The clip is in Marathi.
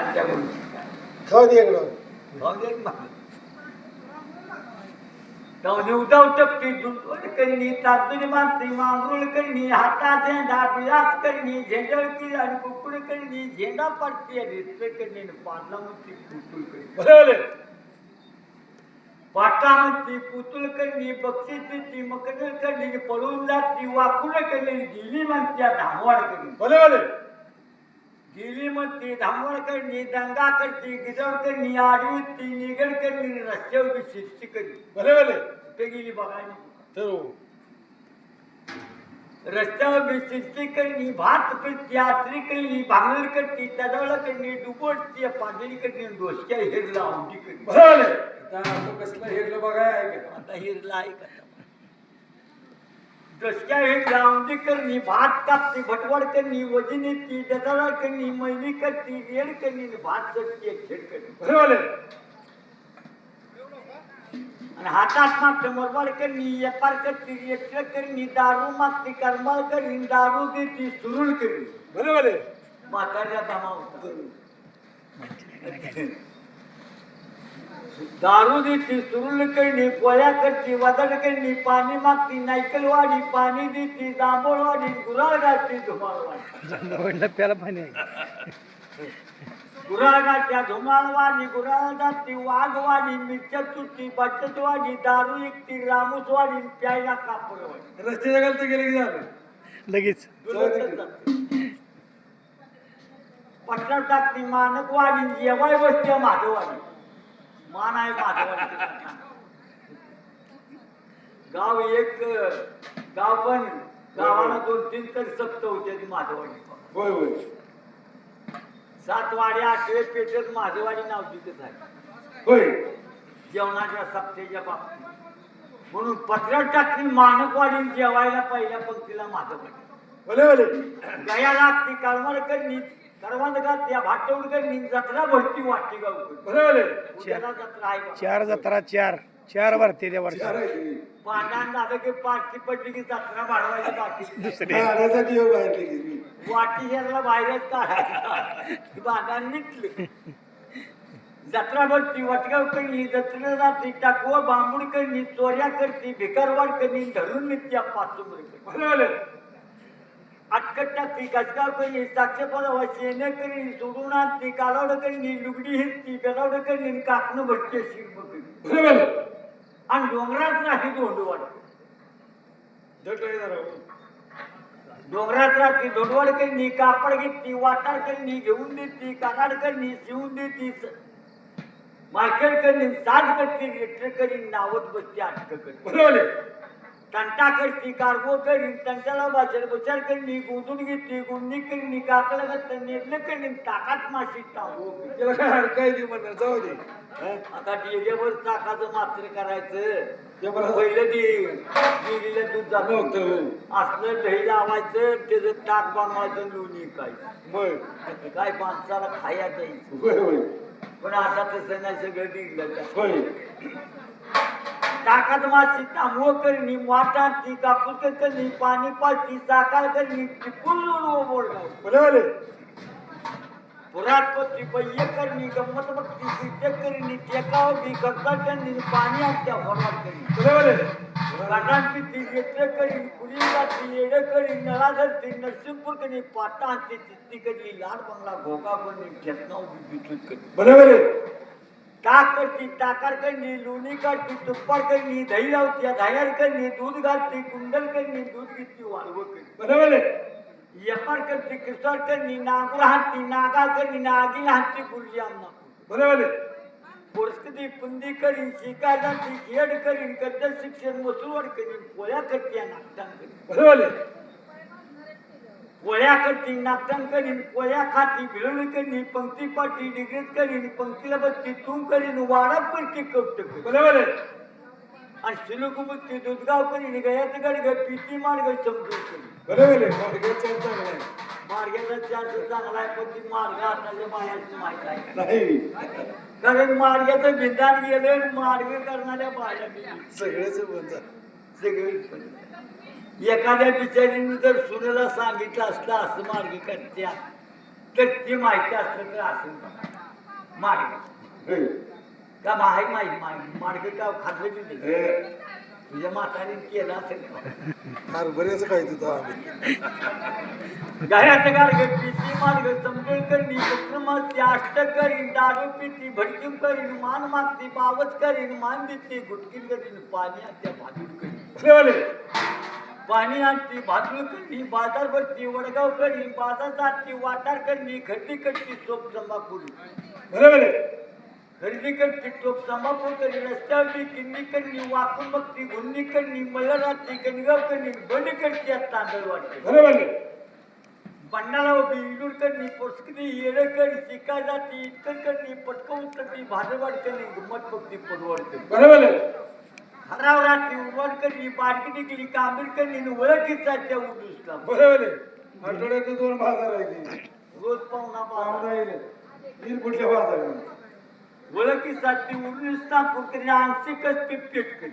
खाऊ दे उदाव टपकी दुधवड करणी तातुरी माती मांगरुळ करणी हाता झेंडा करणी झेंडळकी आणि कुकुड करणी झेंडा पडती रेत्र करणी पार्लामंत्री पुतुळ करणी बरोबर पाटामंत्री पुतुळ करणी बक्षिसी मकरल करणी पळून जाती वाकुळ करणी गेली म्हणत्या धामवाड करणी. बरोबर गेली म्हणती धामवाड करणी दंगा करती गिजवड करणी आडवी ती निगड करणी रस्त्यावर शिस्ती करणी बरोबर ते गेली बघायला? तर रस्त्यावर बिस्ती करणी भात करती आत्री करणी भांगल करती तडवळ करणी डुबोटती पाजरी करणी डोसक्या हिरला औंडी करणी बरोबर आता आपण कसलं हेरलं बघाय आता हिरला आहे का? डोसक्या हिरला औंडी करणी भात कापती भटवड करणी वजनी ती डदळ करणी मैली करती रेड करणी भात चटती खेळ करणी. बरोबर आणि हातात मागते मरवाड करणी व्यापार करती रेट करणी दारू मागती करमाळ करणी दारू देती सुरुळ करणी. बरोबर म्हाताऱ्या दामा होता दारू देती सुरुल करणी पोळ्या करती वदड करणी पाणी मागती नायकलवाडी पाणी देती जांभूळवाडी गुराळ घालती धुमाळवाडी. जनावरला प्याला पाणी आहे. गुराळ घालत्या धुमाळवाडी गुराळ जाती वाघवाडी मिरच्या तुटती बचतवाडी दारू एकती रामूसवाडी प्यायला कापडवाडी रस्त्याच्या घालतं गेले की झालं लगेच. पटणार टाकती मानकवाडी जेवाय बसते माधववाडी. मान आहे माधववाडी गाव एक गाव पण गावाला दोन तीन तर सप्त होते ती माधववाडी होय होय. सात वाडे आठवे पेठेत माधववाडी नाव तिथेच आहे होय. जेवणाच्या सप्तेच्या बाबतीत. म्हणून पत्र्यात टाकली मानकवाडी जेवायला पहिल्या पंक्तीला बरोबर गया लागती कळमळ करणी या जत्रा भरती वाटते गाव बरोबर उद्याला जत्रा आहे बा. चार जत्रा चार. चार भरते त्या वर्षी. पांढरा झालं की पार्टी पडली की जत्रा वाढवायची बाकी. दुसरे. खाण्यासाठी येऊ बाहेर गेली. वाटी शहराला बाहेरच काढायची बांधान निघले. जत्रा भरती वटगाव करणी जत्रा जाती टाकव बांबूड करणी चोऱ्या करती भिकारवाड करणी धरून नित्या पाचून बरोबर अटकट टाकती गजगाव करणी साक्षपदा शेणे करणी सोडून आणती कालावड करणी लुगडी हिरती बेलावड करणी काकणं भरते शिरप करणी बरोबर आणि डोंगरात नाही धोंडवाड डोंगरात राहती धोंडवाड करणी कापड घेतली वाटार करणी घेऊन देती कानाड करणी शिवून देती मार्केट करणी साज करते रेटर करी नावत बसते अटक बरोबर तंटा करती कारगो करीन तंटाला बाजार बचार करणी गुंतून घेतली गुंडी करणी काकड घातलं नेरलं करणी ताकात माशी त्याला काय जाऊ दे. हा? आता डेऱ्यावर ताकाचं मात्र करायचं. ते. पहिलं ती डेरीला दूध जात. नव्हतं, हो. असलं दही लावायचं त्याचं ताक बनवायचं लोणी काय होय काय माणसाला खाया होय पण आता तसं नाही सगळं दिलं होय ताकात माशी तांबूळ करणी वाटा ती कापूस करणी पाणी पाची साकार करणी टिपून बोलणार बरोबर पुरातपत्ती पय्य करणी गंमत बघती सिद्ध करणी टेकाव भी करता करणी पाणी आणत्या होणार बोले बरोबर की ती येत्र करी कुडी जाती येड करी नळा धरती नरसिंहपूर करी पाटा आणते तिथली करी लाड बंगला घोका बनी घेतनाव बितूत बोले बोले ताक करती ताकार करणी लोणी काढती तुप्पार करणी दही लावती दह्यार करणी दूध घालती कुंडल करणी दूध घेतली वाळव करी बरोबर व्यापार करती किसार करणी नागूर हाती नागा करणी नागिन हाती गुरुजी आमना बरोबर पोरस्कती पुंदी करीन शिकायला ती खेड करीन कर्ज शिक्षण मसूवर करीन पोळ्या करते नागटांग करीन बरोबर पोळ्या करती नागटांग करीन पोळ्या खाती भिळवणी करीन पंक्ती पाटी डिग्रीत करीन पंक्तीला बसती तू करीन वाडा कपट करीन. बरोबर आणि शिलुक बुद्धी दुधगाव करीन गयात गडग पिती मार्ग समजून करीन. बरोबर मार्गाचा चांगला आहे. मार्गाचा चान्स चांगला आहे पण ती मार्ग आपल्याला बाहेरची माहीत आहे. नाही. कारण मार्गाचं भिंदान गेलं मार्ग करणाऱ्या सगळ्याच बंद सगळे एखाद्या बिचारीने जर सुनेला सांगितलं असलं असं मार्ग करत्या तर ती माहिती असलं तर असेल मार्ग. का माही माही माही? मार्ग का खाल्लं तिथे हे, तुझ्या म्हाताने केलं असेल हरभऱ्याचं काय तिथं घराचं गाडग पिती मार्ग समजून करणी विक्रमाची अष्ट करीन दारू पिती भडकीम करीन मान मागती बावच करीन मान देते गुटकीन करीन पाणी आणत्या भाजून करीन. पाणी आणती भाजून करणी बाजार भरती वडगाव करी बाजार जाती वाटार करणी खरेदी करती चोप करून बरोबर खरेदी करते टोप समापूर करी रस्त्यावरती किन्नी करणी वाकून बघती गुन्नी करणी मल्लरात्री कणगाव करणी बंड करते आज तांदळ वाटते. बरोबर बंडाला उभी इडूर करणी पोचकती येडं करी शिका जाती इतकं करणी पटकं उतरती भाजवाड करणी गुम्मत बघती करणी बरोबर आहे हराव रात्री उडवड करणी बारकी निघली कांबीर करणी ओळखीचा त्या उडूसला बरोबर आहे. आठवड्याचे दोन बाजार आहे. रोज पाहुणा पाहुणा बाजार येईल. येईल पुढच्या बाजारात? ओळखीसाठी उडूसला पुरकरी आंशिकच पिपकेट करी.